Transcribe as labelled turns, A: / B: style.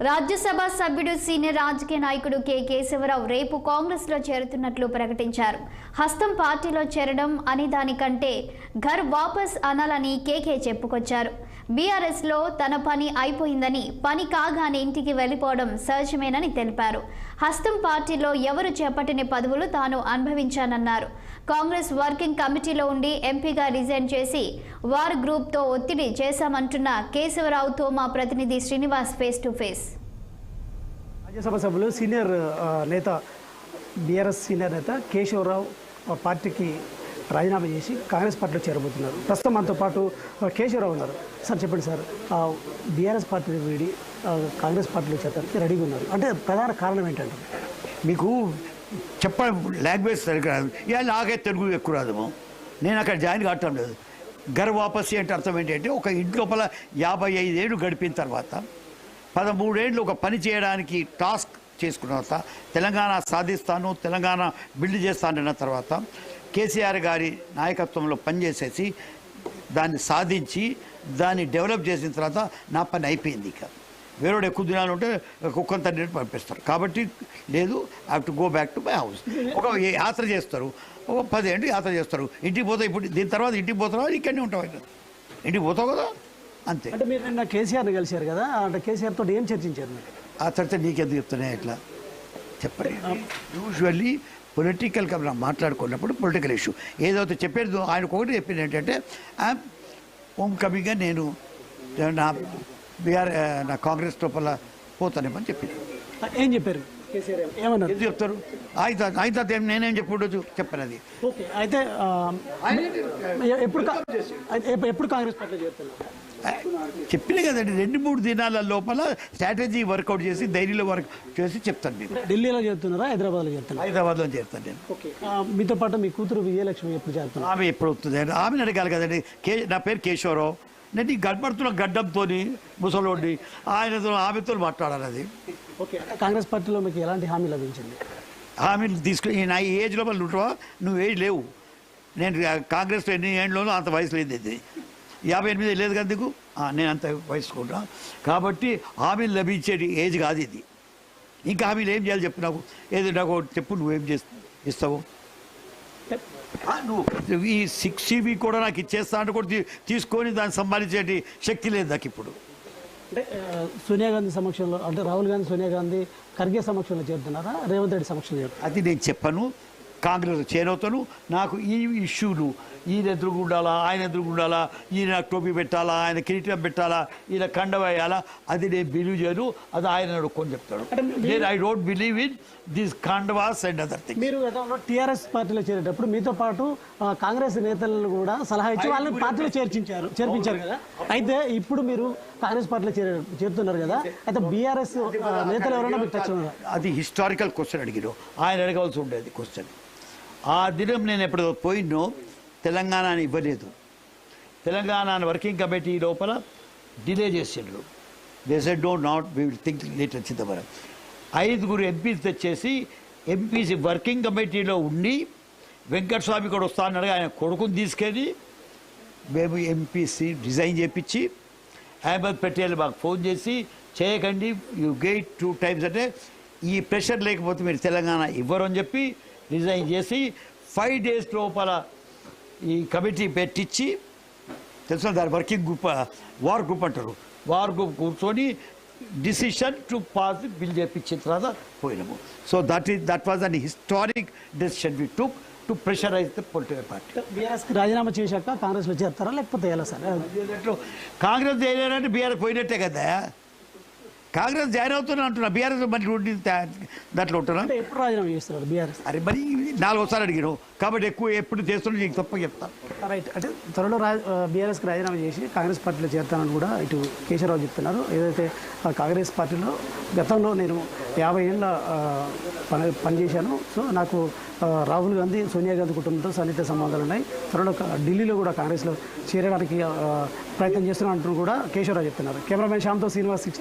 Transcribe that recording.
A: రాజ్యసభ సభ్యుడు సీనియర్ రాజకీయ నాయకుడు కె. కేశవరావు రేపు కాంగ్రెస్లో చేరుతున్నట్లు ప్రకటించారు. హస్తం పార్టీలో చేరడం అని దానికంటే ఘర్ వాపస్ అనాలని కేకే చెప్పుకొచ్చారు. బీఆర్ఎస్లో తన పని అయిపోయిందని పని కాగానే ఇంటికి వెళ్ళిపోవడం సహజమేనని తెలిపారు. హస్తం పార్టీలో ఎవరు చేపట్టిన పదవులు తాను అనుభవించానన్నారు. కాంగ్రెస్ వర్కింగ్ కమిటీలో ఉండి ఎంపీగా రిజైన్ చేసి వార్ గ్రూప్తో ఒత్తిడి చేశామంటున్న కేశవరావుతో మా ప్రతినిధి Srinivas face to face.
B: Rajya Sabha సభ్యులు సీనియర్ నేత బీఆర్ఎస్ సీనియర్ నేత కేశవరావు పార్టీకి రాజీనామా చేసి కాంగ్రెస్ పార్టీలో చేరబోతున్నారు. ప్రస్తుతం మనతో పాటు కేశవరావు ఉన్నారు. సార్ చెప్పండి సార్. బీఆర్ఎస్ పార్టీని వీడి కాంగ్రెస్ పార్టీలో చేరడానికి రెడీగా ఉన్నారు. అంటే ప్రధాన కారణం ఏంటంటే?
C: మీకు చెప్పడం లాంగ్వేజ్ సరిగ్గా రాదు. నాకే తెలుగు ఎక్కువ రాదు నేను అక్కడ జాయిన్ కావటం లేదు. గర్ వాపసి అంటే అర్థం ఏంటంటే ఒక ఇంటి లోపల యాభై ఐదేళ్ళు గడిపిన తర్వాత పదమూడేళ్ళు ఒక పని చేయడానికి టాస్క్ చేసుకున్న తర్వాత తెలంగాణ సాధిస్తాను తెలంగాణ బిల్డ్ చేస్తానన్న తర్వాత కేసీఆర్ గారి నాయకత్వంలో పనిచేసేసి దాన్ని సాధించి దాన్ని డెవలప్ చేసిన తర్వాత నా పని అయిపోయింది ఇక. వేరేడు ఎక్కువ దినాలు ఉంటే కుక్కంత పంపిస్తారు. కాబట్టి లేదు have to go back to my house ఒక యాత్ర చేస్తారు. ఒక పదేంటి యాత్ర చేస్తారు. ఇంటికి పోతే ఇప్పుడు దీని తర్వాత ఇంటికి పోతారా ఇక్కడనే ఉంటావు. ఇంటికి పోతావు కదా? అంతే.
B: అంటే మీరు నిన్న కేసీఆర్ని కలిశారు కదా అంటే కేసీఆర్ తోటి ఏం చర్చించారు
C: ఆ తర్వాత నీకెందుకు చెప్తున్నాయి ఇట్లా? చెప్పండి. యూజువల్లీ పొలిటికల్గా మనం మాట్లాడుకున్నప్పుడు పొలిటికల్ ఇష్యూ ఏదైతే చెప్పేది ఆయనకు ఒకటి చెప్పింది ఏంటంటే ఐఎమ్ హోమ్ కమింగ్గా నేను నా బీఆర్ నా కాంగ్రెస్ లోపల పోతానేమని చెప్పింది.
B: ఏం చెప్పారు? కేసీఆర్ ఏం- ఏమన్నారు?
C: ఎందుకు చెప్తారు? ఆయన ఆయన తర్వాత ఏం- నేనేం చెప్పుండొచ్చు చెప్పాను అది
B: ఓకే అయితే ఎప్పుడు అయితే ఎప్పుడు- కాంగ్రెస్ పార్టీలో చేరుతున్నారు
C: చెప్పిన కదండి రెండు మూడు దినాల లోపల స్ట్రాటజీ వర్కౌట్ చేసి ధైర్యంలో వర్క్ చేసి చెప్తాను మీకు.
B: ఢిల్లీలో చేరుతున్నారా హైదరాబాద్లో చేరుతున్నారా
C: హైదరాబాద్లో చేస్తాను నేను.
B: మీతో పాటు మీ కూతురు విజయలక్ష్మి ఎప్పుడు చేరుతున్నారు
C: ఆమె ఎప్పుడు వస్తుంది? ఆమెను అడగాలి కదండి. కే నా పేరు కేశవరావు. నేను ఈ గడపడుతున్న గడ్డంతో ముసలోడిని ఆయనతో ఆమెతో మాట్లాడాలి అది.
B: ఓకే. కాంగ్రెస్ పార్టీలో మీకు ఎలాంటి హామీ లభించింది?
C: ఆమెను తీసుకుని నా ఈ ఏజ్ లోపల ఉంటావా నువ్వు ఏజ్ లేవు. నేను కాంగ్రెస్లో ఎన్ని ఏళ్ళలోనూ అంత వయసు లేదు యాభై ఎనిమిది లేదు కదా ఆ, నేను అంత వయసుకుంటా కాబట్టి హామీలు లభించేది ఏజ్ కాదు ఇది. ఇంకా హామీలు ఏం చేయాలి చెప్పు నాకు? ఏది నాకు చెప్పు నువ్వేం చేస్తా ఇస్తావు? నువ్వు ఈ సిక్స్ జీబీ కూడా నాకు ఇచ్చేస్తా అంటే కూడా తీసుకొని దాన్ని సంపాదించేటి శక్తి లేదు నాకు ఇప్పుడు.
B: అంటే సోనియా గాంధీ సమక్షంలో అంటే రాహుల్ గాంధీ సోనియా గాంధీ ఖర్గే సమక్షంలో చేరుతున్నారా? రేవంత్ రెడ్డి సమక్షంలో
C: అది నేను చెప్పను. కాంగ్రెస్ చేరవుతాను నాకు ఈ ఇష్యూలు ఈయన ఎదురుగుండాలా ఆయన ఎదురుగుండాలా ఈయన టోపీ పెట్టాలా ఆయన కిరీటం పెట్టాలా ఈయన కండ వేయాలా అది నేను బిలీవ్ చేయను అది ఆయన అడుక్కొని చెప్తాడు. నేను I don't believe in this కాండవాస్ and other thing
B: మీరు గతంలో టీఆర్ఎస్ పార్టీలో చేరేటప్పుడు మీతో పాటు కాంగ్రెస్ నేతలను కూడా సలహా ఇచ్చి వాళ్ళని పార్టీలో చేర్చించారు చేర్పించారు కదా. అయితే ఇప్పుడు మీరు కాంగ్రెస్ పార్టీలో చేరే చేరుతున్నారు కదా. అయితే బీఆర్ఎస్ నేతలు ఎవరైనా మీకు టచ్
C: అది హిస్టారికల్ క్వశ్చన్ అడిగిరు. ఆయన అడగవలసి ఉండేది క్వశ్చన్ ఆ దినం నేను ఎప్పుడు పోయినో తెలంగాణని ఇవ్వలేదు. తెలంగాణ వర్కింగ్ కమిటీ లోపల డిలే చేసిండ్రు. They said don't not we will think late Chidambaram ఐదుగురు ఎంపీస్ తెచ్చేసి ఎంపీసీ వర్కింగ్ కమిటీలో ఉండి వెంకటస్వామి కూడా వస్తా అన్నాడు ఆయన కొడుకుని తీసుకెళ్ళి మేము ఎంపీసీ డిజైన్ చేపించి అహ్మద్ పటేల్ మాకు ఫోన్ చేసి చేయకండి యూ గెయిట్ టూ టైమ్స్ అంటే ఈ ప్రెషర్ లేకపోతే మీరు తెలంగాణ ఇవ్వరు అని చెప్పి రిజైన్ చేసి ఫైవ్ డేస్ లోపల ఈ కమిటీ పెట్టించి తెలుసు దాని వర్కింగ్ గ్రూప్ వార్ గ్రూప్ అంటారు. వార్ గ్రూప్ కూర్చొని డిసిషన్ టు పాస్ బిల్ చేపించిన తర్వాత పోయినాము. So that is that was an historic decision we took to pressurize the political party
B: బీఆర్ఎస్కి రాజీనామా చేశాక కాంగ్రెస్లో చేరుతారా లేకపోతే ఎలా సార్?
C: కాంగ్రెస్ జాయిన్ అంటే బీఆర్ పోయినట్టే కదా. కాంగ్రెస్ జాయిన్ అవుతున్నా అంటున్నా. బీఆర్ఎస్ మరి దాంట్లో ఉంటున్నా
B: ఎప్పుడు రాజీనామా చేస్తున్నారు బీఆర్ఎస్?
C: అరే మరి నాలుగోసారి అడిగాను కాబట్టి ఎక్కువ ఎప్పుడు చేస్తున్నా నీకు తప్ప చెప్తాను
B: రైట్. అంటే త్వరలో బీఆర్ఎస్కి రాజీనామా చేసి కాంగ్రెస్ పార్టీలో చేరుతానని కూడా ఇటు కేశవరావు చెప్తున్నారు. ఏదైతే కాంగ్రెస్ పార్టీలో గతంలో నేను యాభై ఏళ్ళ పని పనిచేశాను. సో నాకు రాహుల్ గాంధీ సోనియా గాంధీ కుటుంబంతో సన్నిహిత సంబంధాలు ఉన్నాయి. త్వరలో ఢిల్లీలో కూడా కాంగ్రెస్లో చేరడానికి ప్రయత్నం చేస్తున్నా అంటూ కూడా కేశవరావు చెప్తున్నారు. కెమెరామెన్ శ్యామ్తో శ్రీనివాస్